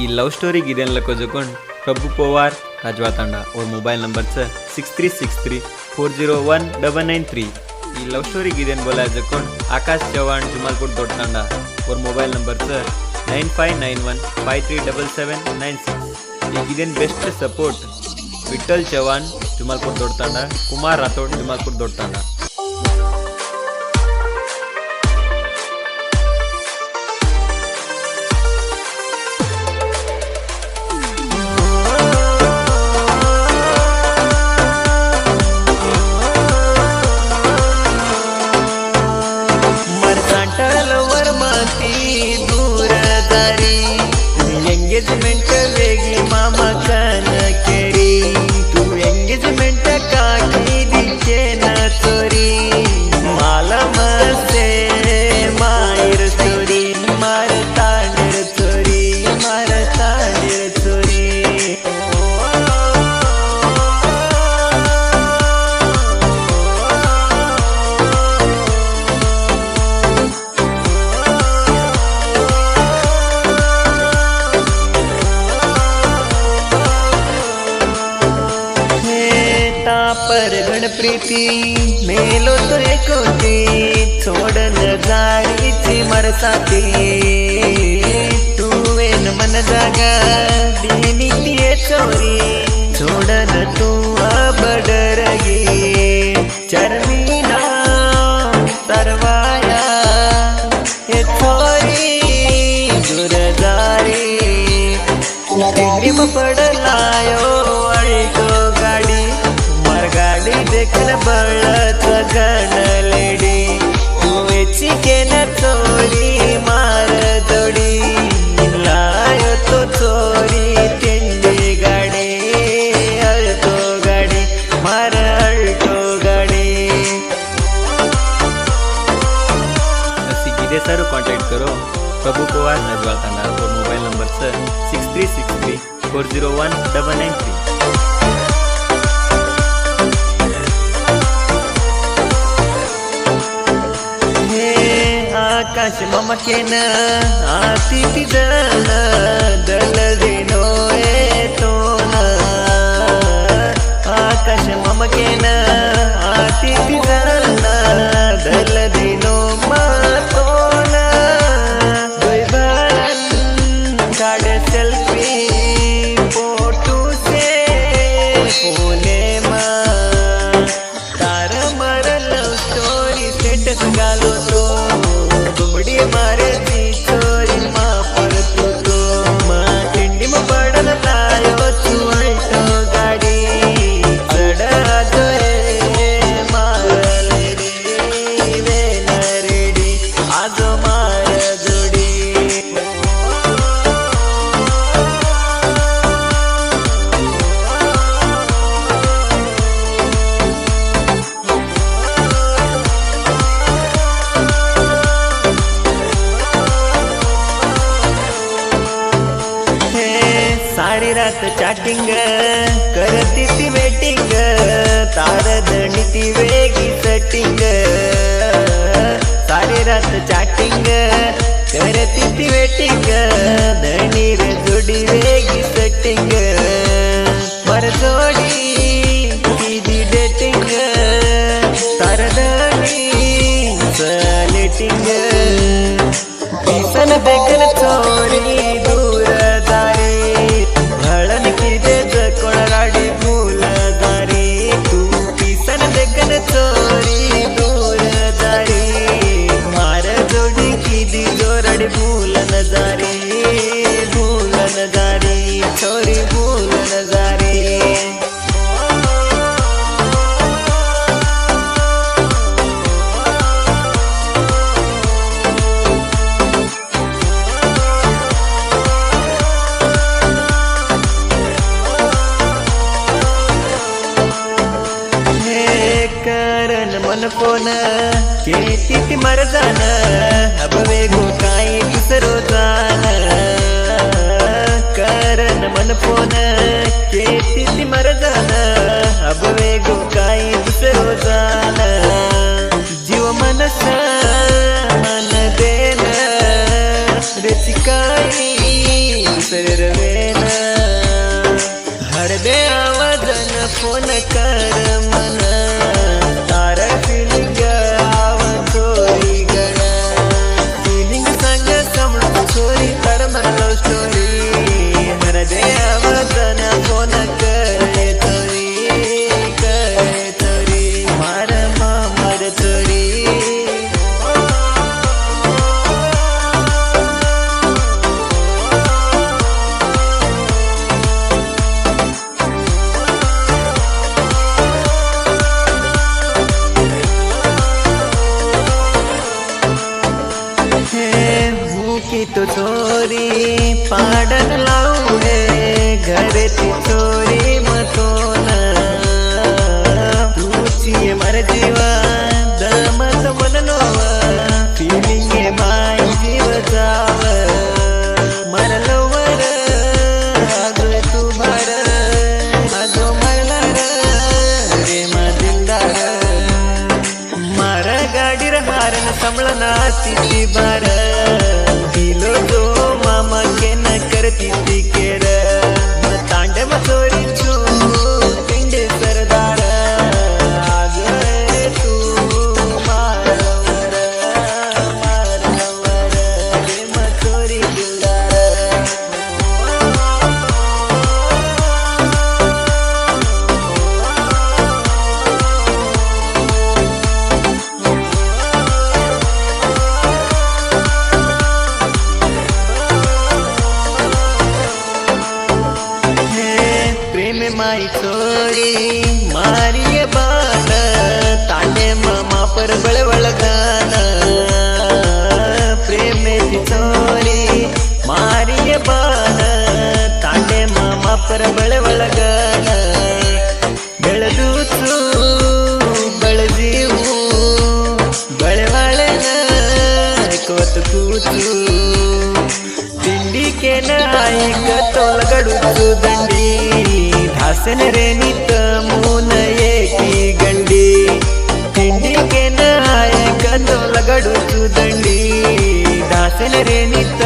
ಈ ಲವ್ ಸ್ಟೋರಿಗೆ ಇದೆಲ್ಲ ಕೊಜಕೊಂಡು? ಪ್ರಭು ಪೋವಾರ್ ರಾಜ್ವಾ ತಾಂಡ. ಅವ್ರ mobile number sir six three six three four zero one double nine three ಈ love ಸ್ಟೋರಿಗೆ ಇದೇನು ಬೋಲ ಜಕೊಂಡು ಆಕಾಶ್ ಚವಾಣ್ ಜುಮಾಲ್ಕೋಟ್ ದೊಡ್ಡ ತಾಂಡ. ಅವ್ರ mobile number sir nine five nine one five three double seven nine six ಈಗ ಇದೇನು ಬೆಸ್ಟ್ ಸಪೋರ್ಟ್ ವಿಠಲ್ ಚವಾಣ್ ಜುಮಾಲ್ಕೋಟ್ ದೊಡ್ಡ ತಾಂಡ. ಕುಮಾರ್ ರಾಥೋಡ್ ಜುಮಾಲ್ಕೋಟ್ ದೊಡ್ಡ ತಾಂಡ. ಮಾಡಿ ಎಂಗೇಜ್ಮೆಂಟ್ प्रीती मेलो तुझे कोती सोडन जाळीची मरसाती. kebukuan dan jual tanda telepon mobile number 6363 akash mama kena aati akash mama sari रात चॅटिंग करती ती वेटिंग तार दणी ती वेगळी सेटिंग साडी रात चॅटिंग करती ती वेटिंग दणी रे जोडी वेगळी सेटिंग पर जोडी किती डेटिंग तार दणी लेटिंग पिसन देखन जोरडी भूल जारी भूल जारी छोरी भूल नजारे हे मन फोन केती मरदान फोन केती ती मरजान अब भूखी तो चोरी लावू लावले घर ती चोरी मतोन. तुझी मर जीवा दमत मननोव फिलिंग माय जीव जाव मरलोवर आगो तू भर आगो मरलर रे दिलदार मारा गाडीर हारन संभळना तिची बार दिलो जो मामा के न करती ती केर तांडव चोरी ಮಾತರ ಬಳೆ ಒಳಗ ಬೆಳೆದೂತು ಬೆಳೆದೀವು ಬಳೆ ಒಳಗ ಕೂತು ತಿಂಡಿಕೆನ ಆಯ್ಕ ತೊಲಗಡುತ್ತು ದಂಡಿ. ದಾಸನ ನಿತ ಮೂನ ಏಕಿ ಗಂಡಿ. ತಿಂಡಿಕೆನ ಆಯ್ಕ ತೊಲಗಡುತ್ತು ದಂಡಿ. ದಾಸನ ನಿತ